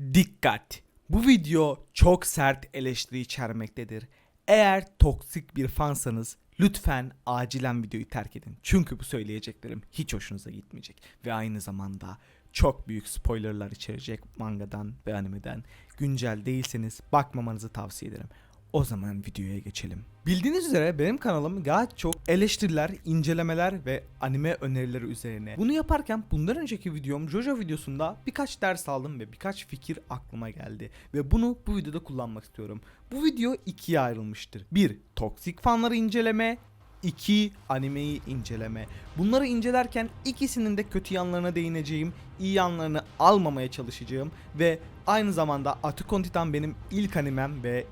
Dikkat! Bu video çok sert eleştiri içermektedir. Eğer toksik bir fansanız lütfen acilen videoyu terk edin. Çünkü bu söyleyeceklerim hiç hoşunuza gitmeyecek. Ve aynı zamanda çok büyük spoilerlar içerecek mangadan ve animeden. Güncel değilseniz bakmamanızı tavsiye ederim. O zaman videoya geçelim. Bildiğiniz üzere benim kanalım gayet çok eleştiriler, incelemeler ve anime önerileri üzerine. Bunu yaparken bundan önceki videom Jojo videosunda birkaç ders aldım ve birkaç fikir aklıma geldi. Ve bunu bu videoda kullanmak istiyorum. Bu video ikiye ayrılmıştır. 1. Toksik fanları inceleme 2. Animeyi inceleme. Bunları incelerken ikisinin de kötü yanlarına değineceğim, iyi yanlarını almamaya çalışacağım ve aynı zamanda Attack on Titan benim ilk animem ve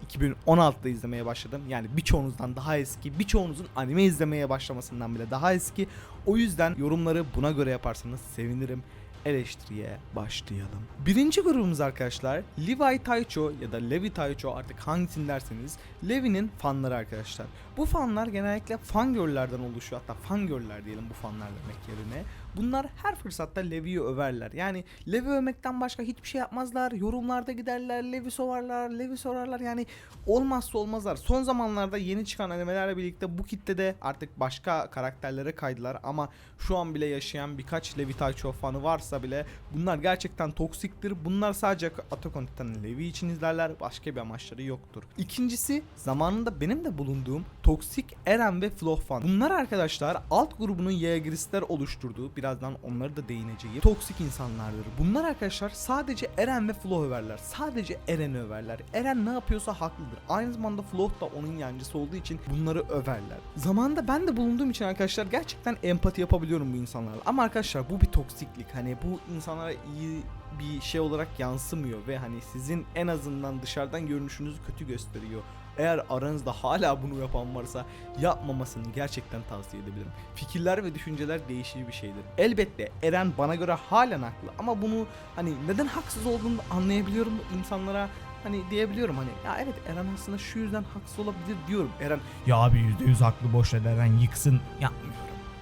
2016'da izlemeye başladım. Yani birçoğunuzdan daha eski, birçoğunuzun anime izlemeye başlamasından bile daha eski. O yüzden yorumları buna göre yaparsanız sevinirim eleştiriye başlayalım. Birinci grubumuz arkadaşlar Levi Taicho ya da Levi Taicho artık hangisini derseniz Levi'nin fanları arkadaşlar. Bu fanlar genellikle fangirllerden oluşuyor hatta fangirller diyelim bu fanlar demek yerine. Bunlar her fırsatta Levi'yi överler. Yani Levi övmekten başka hiçbir şey yapmazlar. Yorumlarda giderler, Levi sovarlar, Levi sorarlar. Yani olmazsa olmazlar. Son zamanlarda yeni çıkan animelerle birlikte bu kitlede artık başka karakterlere kaydılar ama şu an bile yaşayan birkaç Levi Taicho fanı varsa bile bunlar gerçekten toksiktir. Bunlar sadece Attack on Titan'ın Levi için izlerler. Başka bir amaçları yoktur. İkincisi zamanında benim de bulunduğum toksik Eren ve Floh fan. Bunlar arkadaşlar alt grubunun Yeageristler oluşturduğu birazdan onları da değineceğim. Toksik insanlardır. Bunlar arkadaşlar sadece Eren ve Floh överler. Sadece Eren'i överler. Eren ne yapıyorsa haklıdır. Aynı zamanda Floh da onun yancısı olduğu için bunları överler. Zamanında ben de bulunduğum için arkadaşlar gerçekten empati yapabiliyorum bu insanlarla. Ama arkadaşlar bu bir toksiklik. Hani bu insanlara iyi bir şey olarak yansımıyor ve hani sizin en azından dışarıdan görünüşünüzü kötü gösteriyor. Eğer aranızda hala bunu yapan varsa yapmamasını gerçekten tavsiye edebilirim. Fikirler ve düşünceler değişir bir şeydir. Elbette Eren bana göre halen haklı ama bunu hani neden haksız olduğunu anlayabiliyorum insanlara hani diyebiliyorum hani ya evet Eren aslında şu yüzden haksız olabilir diyorum. Eren Ya abi %100 haklı boş ver Eren yıksın. yapmıyorum.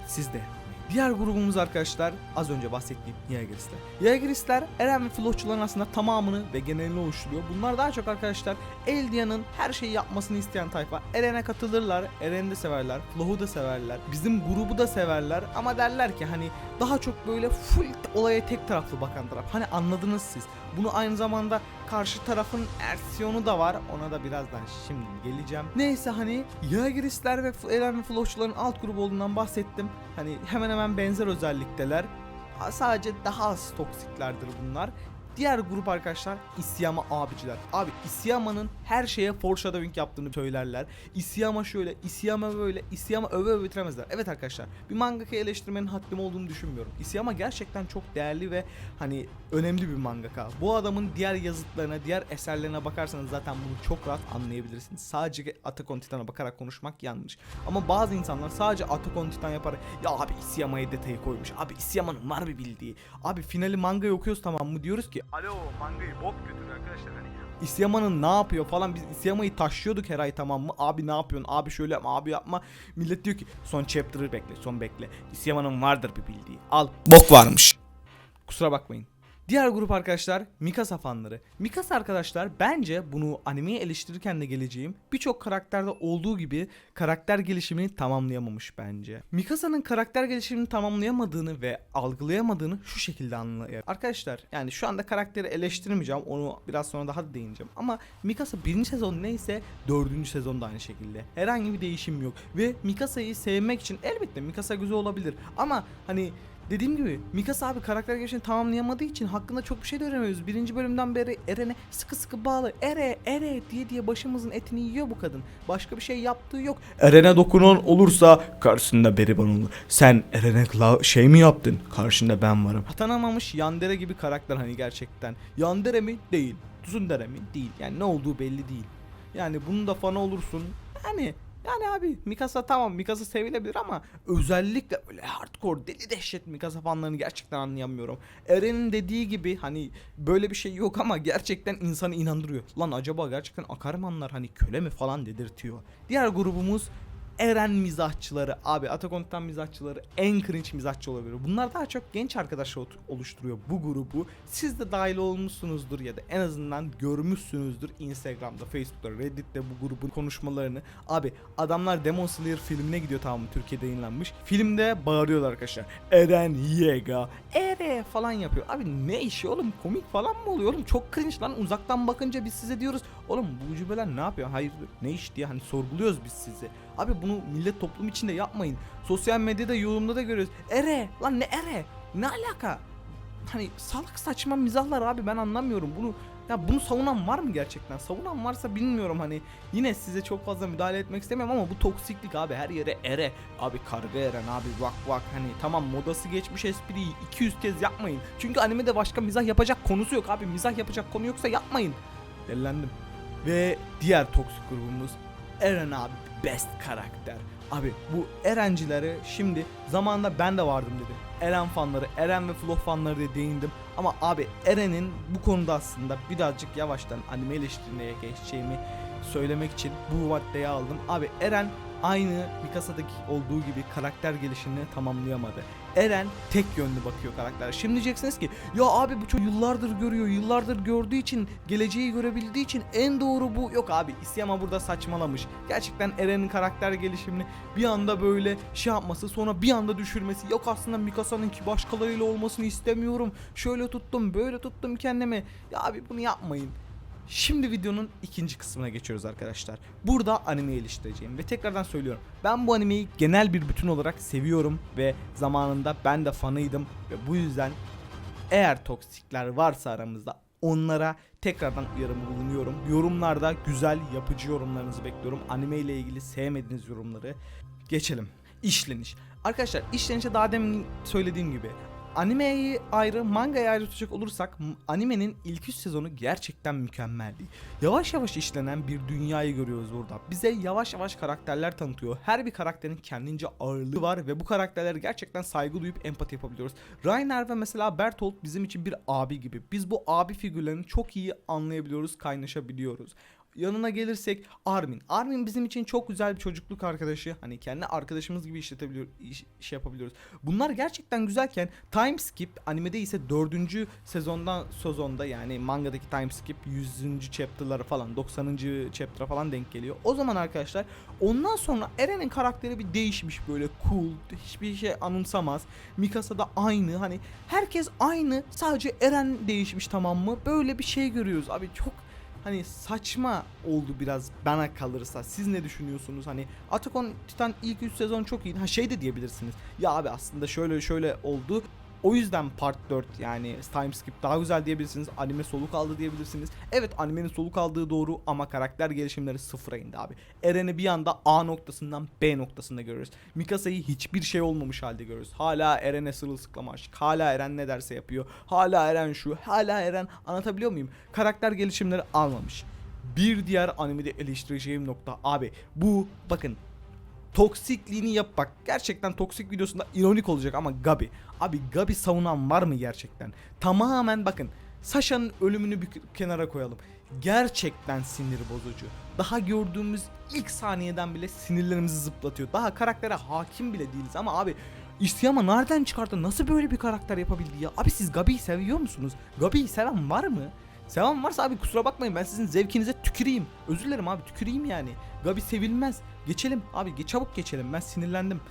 Siz de. Diğer grubumuz arkadaşlar az önce bahsettiğim Jaegeristler. Jaegeristler Eren ve Floççuların aslında tamamını ve genelini oluşturuyor. Bunlar daha çok arkadaşlar Eldia'nın her şeyi yapmasını isteyen tayfa. Eren'e katılırlar, Eren'i de severler, Floh'u da severler, bizim grubu da severler ama derler ki hani daha çok böyle full olaya tek taraflı bakan taraf. Hani anladınız siz. Bunu aynı zamanda karşı tarafın versiyonu da var. Ona da birazdan şimdi geleceğim. Neyse hani Jaegeristler ve Eren ve Flowçuların alt grubu olduğundan bahsettim. Hani hemen hemen benzer özellikteler. Sadece daha az toksiklerdir bunlar. Diğer grup arkadaşlar İsyama abiciler. Abi İsyama'nın her şeye foreshadowing yaptığını söylerler. İsyama şöyle, İsyama böyle, İsyama öve öve bitiremezler. Evet arkadaşlar bir mangaka eleştirmenin haddim olduğunu düşünmüyorum. İsyama gerçekten çok değerli ve hani önemli bir mangaka. Bu adamın diğer yazıtlarına, diğer eserlerine bakarsanız zaten bunu çok rahat anlayabilirsiniz. Sadece Attack on Titan'a bakarak konuşmak yanlış. Ama bazı insanlar sadece Attack on Titan yapar. Ya abi İsyama'ya detayı koymuş. Abi İsyama'nın var bir bildiği. Abi finali mangayı okuyoruz tamam mı? Diyoruz ki alo mangayı bok götürüyor arkadaşlar hani. İsyama'nın ne yapıyor falan biz İsyama'yı taşıyorduk her ay tamam mı? Abi ne yapıyorsun? Abi şöyle yapma, abi yapma. Millet diyor ki son chapter'ı bekle, son bekle. İsyama'nın vardır bir bildiği. Al. Bok varmış. Kusura bakmayın. Diğer grup arkadaşlar Mikasa fanları. Mikasa arkadaşlar bence bunu animeyi eleştirirken de geleceğim birçok karakterde olduğu gibi karakter gelişimini tamamlayamamış bence. Mikasa'nın karakter gelişimini tamamlayamadığını ve algılayamadığını şu şekilde anlayabilir. Arkadaşlar yani şu anda karakteri eleştirmeyeceğim onu biraz sonra daha da değineceğim ama Mikasa birinci sezon neyse dördüncü sezonda aynı şekilde. Herhangi bir değişim yok ve Mikasa'yı sevmek için elbette Mikasa güzel olabilir ama hani Dediğim gibi Mikasa abi karakter gelişimini tamamlayamadığı için hakkında çok bir şey de öğrenemiyoruz. Birinci bölümden beri Eren'e sıkı sıkı bağlı. Ere, Ere diye diye başımızın etini yiyor bu kadın. Başka bir şey yaptığı yok. Eren'e dokunan olursa karşısında Beriban olur. Sen Eren'e şey mi yaptın? Karşında ben varım. Tanımamış Yandere gibi karakter hani gerçekten. Yandere mi? Değil. Tsundere mi? Değil. Yani ne olduğu belli değil. Yani bunun da fanı olursun. Yani yani abi Mikasa tamam Mikasa sevilebilir ama özellikle öyle hardcore deli dehşet Mikasa fanlarını gerçekten anlayamıyorum. Eren'in dediği gibi hani böyle bir şey yok ama gerçekten insanı inandırıyor. Lan acaba gerçekten Akarmanlar hani köle mi falan dedirtiyor. Diğer grubumuz Eren mizahçıları abi Attack on Titan mizahçıları en cringe mizahçı olabilir. Bunlar daha çok genç arkadaşlar oluşturuyor bu grubu. Siz de dahil olmuşsunuzdur ya da en azından görmüşsünüzdür Instagram'da, Facebook'ta, Reddit'te bu grubun konuşmalarını. Abi adamlar Demon Slayer filmine gidiyor tamam mı? Türkiye'de yayınlanmış. Filmde bağırıyorlar arkadaşlar. Eren Yega, Ere falan yapıyor. Abi ne işi oğlum? Komik falan mı oluyor oğlum? Çok cringe lan. Uzaktan bakınca biz size diyoruz. Oğlum bu ucubeler ne yapıyor? Hayırdır? Ne iş diye hani sorguluyoruz biz sizi. Abi bunu millet toplum içinde yapmayın. Sosyal medyada yorumda da görüyoruz. Ere lan ne ere? Ne alaka? Hani salak saçma mizahlar abi ben anlamıyorum bunu. Ya bunu savunan var mı gerçekten? Savunan varsa bilmiyorum hani. Yine size çok fazla müdahale etmek istemiyorum ama bu toksiklik abi her yere ere. Abi karga eren abi vak vak hani tamam modası geçmiş espriyi 200 kez yapmayın. Çünkü animede başka mizah yapacak konusu yok abi. Mizah yapacak konu yoksa yapmayın. Delilendim. Ve diğer toksik grubumuz Eren abi best karakter. Abi bu Erencileri şimdi zamanında ben de vardım dedim. Eren fanları, Eren ve Flow fanları diye değindim. Ama abi Eren'in bu konuda aslında birazcık yavaştan anime eleştirmeye geçeceğimi söylemek için bu maddeyi aldım. Abi Eren aynı Mikasa'daki olduğu gibi karakter gelişimini tamamlayamadı. Eren tek yönlü bakıyor karakter. Şimdi diyeceksiniz ki ya abi bu çocuk yıllardır görüyor, yıllardır gördüğü için, geleceği görebildiği için en doğru bu. Yok abi Isayama burada saçmalamış. Gerçekten Eren'in karakter gelişimini bir anda böyle şey yapması sonra bir anda düşürmesi. Yok aslında Mikasa'nınki başkalarıyla olmasını istemiyorum. Şöyle tuttum, böyle tuttum kendimi. Ya abi bunu yapmayın. Şimdi videonun ikinci kısmına geçiyoruz arkadaşlar. Burada animeyi eleştireceğim ve tekrardan söylüyorum. Ben bu animeyi genel bir bütün olarak seviyorum ve zamanında ben de fanıydım ve bu yüzden eğer toksikler varsa aramızda onlara tekrardan uyarımı bulunuyorum. Yorumlarda güzel yapıcı yorumlarınızı bekliyorum. Anime ile ilgili sevmediğiniz yorumları geçelim. İşleniş. Arkadaşlar işlenişe daha demin söylediğim gibi Animeyi ayrı, mangayı ayrı tutacak olursak animenin ilk 3 sezonu gerçekten mükemmeldi. Yavaş yavaş işlenen bir dünyayı görüyoruz burada. Bize yavaş yavaş karakterler tanıtıyor. Her bir karakterin kendince ağırlığı var ve bu karakterlere gerçekten saygı duyup empati yapabiliyoruz. Rainer ve mesela Bertolt bizim için bir abi gibi. Biz bu abi figürlerini çok iyi anlayabiliyoruz, kaynaşabiliyoruz. Yanına gelirsek Armin. Armin bizim için çok güzel bir çocukluk arkadaşı. Hani kendi arkadaşımız gibi işletebiliyor, iş, iş yapabiliyoruz. Bunlar gerçekten güzelken time skip animede ise 4. sezondan sezonda yani mangadaki time skip 100. chapter'lara falan 90. chapter'a falan denk geliyor. O zaman arkadaşlar ondan sonra Eren'in karakteri bir değişmiş böyle cool hiçbir şey anımsamaz. Mikasa da aynı hani herkes aynı sadece Eren değişmiş tamam mı? Böyle bir şey görüyoruz abi çok hani saçma oldu biraz bana kalırsa. Siz ne düşünüyorsunuz? Hani Attack on Titan ilk 3 sezon çok iyi. Ha şey de diyebilirsiniz. Ya abi aslında şöyle şöyle oldu. O yüzden part 4 yani time skip daha güzel diyebilirsiniz. Anime soluk aldı diyebilirsiniz. Evet animenin soluk aldığı doğru ama karakter gelişimleri sıfıra indi abi. Eren'i bir anda A noktasından B noktasında görüyoruz. Mikasa'yı hiçbir şey olmamış halde görüyoruz. Hala Eren'e sırılsıklama aşık. Hala Eren ne derse yapıyor. Hala Eren şu. Hala Eren anlatabiliyor muyum? Karakter gelişimleri almamış. Bir diğer animede eleştireceğim nokta abi bu bakın toksikliğini yap bak. Gerçekten toksik videosunda ironik olacak ama Gabi. Abi Gabi savunan var mı gerçekten? Tamamen bakın. Sasha'nın ölümünü bir kenara koyalım. Gerçekten sinir bozucu. Daha gördüğümüz ilk saniyeden bile sinirlerimizi zıplatıyor. Daha karaktere hakim bile değiliz ama abi Isayama nereden çıkarttı? Nasıl böyle bir karakter yapabildi ya? Abi siz Gabi'yi seviyor musunuz? Gabi'yi seven var mı? Seven varsa abi kusura bakmayın ben sizin zevkinize tüküreyim. Özür dilerim abi tüküreyim yani. Gabi sevilmez. Geçelim abi çabuk geçelim ben sinirlendim.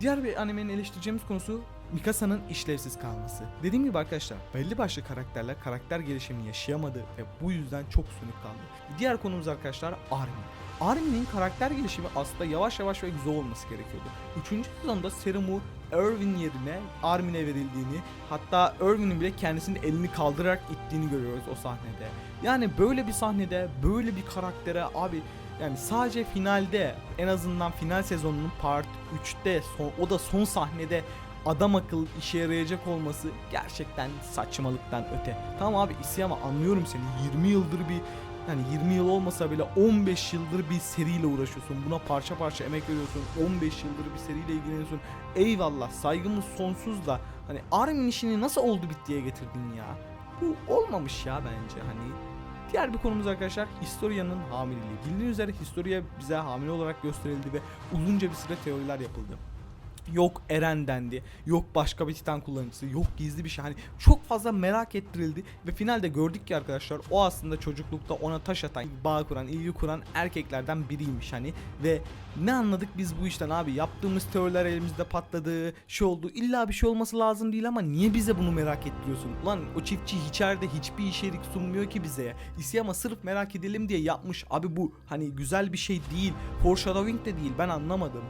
Diğer bir animenin eleştireceğimiz konusu Mikasa'nın işlevsiz kalması. Dediğim gibi arkadaşlar belli başlı karakterler karakter gelişimini yaşayamadı ve bu yüzden çok sönük kaldı. Diğer konumuz arkadaşlar Armin. Armin'in karakter gelişimi aslında yavaş yavaş ve güzel olması gerekiyordu. Üçüncü sezonda serumu Irvin yerine Armin'e verildiğini hatta Irvin'in bile kendisinin elini kaldırarak ittiğini görüyoruz o sahnede. Yani böyle bir sahnede böyle bir karaktere abi yani sadece finalde en azından final sezonunun part 3'te son, o da son sahnede adam akıllı işe yarayacak olması gerçekten saçmalıktan öte. Tamam abi Isayama anlıyorum seni 20 yıldır bir yani 20 yıl olmasa bile 15 yıldır bir seriyle uğraşıyorsun. Buna parça parça emek veriyorsun. 15 yıldır bir seriyle ilgileniyorsun. Eyvallah saygımız sonsuz da hani Armin işini nasıl oldu bittiye getirdin ya? Bu olmamış ya bence hani Diğer bir konumuz arkadaşlar Historia'nın hamileliği. Bildiğiniz üzere Historia bize hamile olarak gösterildi ve uzunca bir süre teoriler yapıldı. Yok Eren dendi, yok başka bir Titan kullanıcısı, yok gizli bir şey. Hani çok fazla merak ettirildi ve finalde gördük ki arkadaşlar o aslında çocuklukta ona taş atan, bağ kuran, ilgi kuran erkeklerden biriymiş hani ve ne anladık biz bu işten abi? Yaptığımız teoriler elimizde patladı, şey oldu. İlla bir şey olması lazım değil ama niye bize bunu merak ettiriyorsun? Ulan o çiftçi içeride hiçbir içerik sunmuyor ki bize. İsiyama sırf merak edelim diye yapmış. Abi bu hani güzel bir şey değil. Foreshadowing de değil. Ben anlamadım.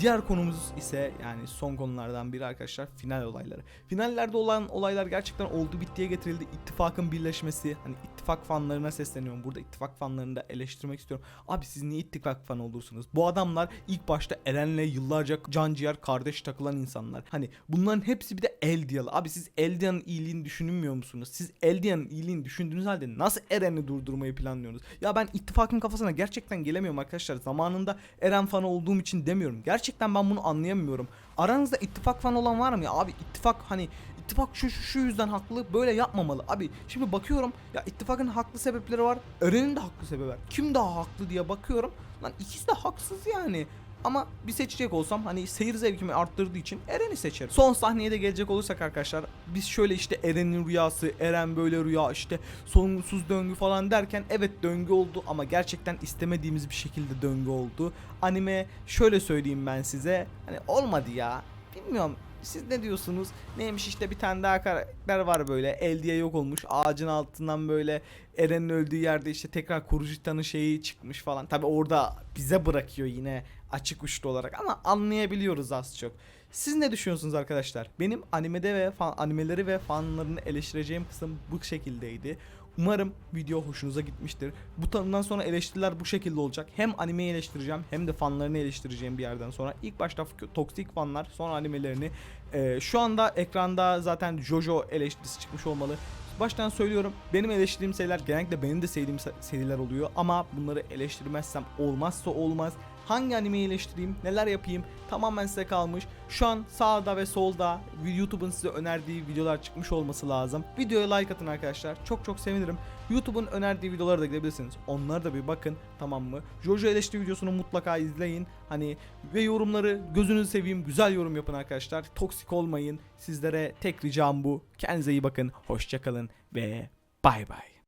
Diğer konumuz ise yani son konulardan biri arkadaşlar final olayları. Finallerde olan olaylar gerçekten oldu bittiye getirildi. İttifakın birleşmesi. Hani ittifak fanlarına sesleniyorum. Burada ittifak fanlarını da eleştirmek istiyorum. Abi siz niye ittifak fanı olursunuz? Bu adamlar ilk başta Eren'le yıllarca can ciğer kardeş takılan insanlar. Hani bunların hepsi bir de Eldialı. Abi siz Eldia'nın iyiliğini düşünmüyor musunuz? Siz Eldia'nın iyiliğini düşündüğünüz halde nasıl Eren'i durdurmayı planlıyorsunuz? Ya ben ittifakın kafasına gerçekten gelemiyorum arkadaşlar. Zamanında Eren fanı olduğum için demiyorum. Gerçekten ben bunu anlayamıyorum. Aranızda ittifak fanı olan var mı ya? Abi ittifak hani ittifak şu şu, şu yüzden haklı böyle yapmamalı. Abi şimdi bakıyorum ya ittifakın haklı sebepleri var. Eren'in de haklı sebebi var. Kim daha haklı diye bakıyorum. Lan ikisi de haksız yani. Ama bir seçecek olsam hani seyir zevkimi arttırdığı için Eren'i seçerim. Son sahneye de gelecek olursak arkadaşlar biz şöyle işte Eren'in rüyası, Eren böyle rüya işte sonsuz döngü falan derken evet döngü oldu ama gerçekten istemediğimiz bir şekilde döngü oldu. Anime şöyle söyleyeyim ben size hani olmadı ya bilmiyorum siz ne diyorsunuz? Neymiş işte bir tane daha karakter var böyle el diye yok olmuş ağacın altından böyle Eren'in öldüğü yerde işte tekrar Kurujita'nın şeyi çıkmış falan. Tabi orada bize bırakıyor yine açık uçlu olarak ama anlayabiliyoruz az çok. Siz ne düşünüyorsunuz arkadaşlar? Benim animede ve fan, animeleri ve fanlarını eleştireceğim kısım bu şekildeydi. Umarım video hoşunuza gitmiştir. Bu tanımdan sonra eleştiriler bu şekilde olacak. Hem animeyi eleştireceğim hem de fanlarını eleştireceğim bir yerden sonra. İlk başta toksik fanlar sonra animelerini. Ee, şu anda ekranda zaten Jojo eleştirisi çıkmış olmalı. Baştan söylüyorum benim eleştirdiğim seriler genellikle benim de sevdiğim se- seriler oluyor ama bunları eleştirmezsem olmazsa olmaz. Hangi animeyi eleştireyim, neler yapayım tamamen size kalmış. Şu an sağda ve solda YouTube'un size önerdiği videolar çıkmış olması lazım. Videoya like atın arkadaşlar. Çok çok sevinirim. YouTube'un önerdiği videolara da gidebilirsiniz. Onlara da bir bakın tamam mı? Jojo eleştiri videosunu mutlaka izleyin. Hani ve yorumları gözünüzü seveyim güzel yorum yapın arkadaşlar. Toksik olmayın. Sizlere tek ricam bu. Kendinize iyi bakın. Hoşçakalın ve bay bay.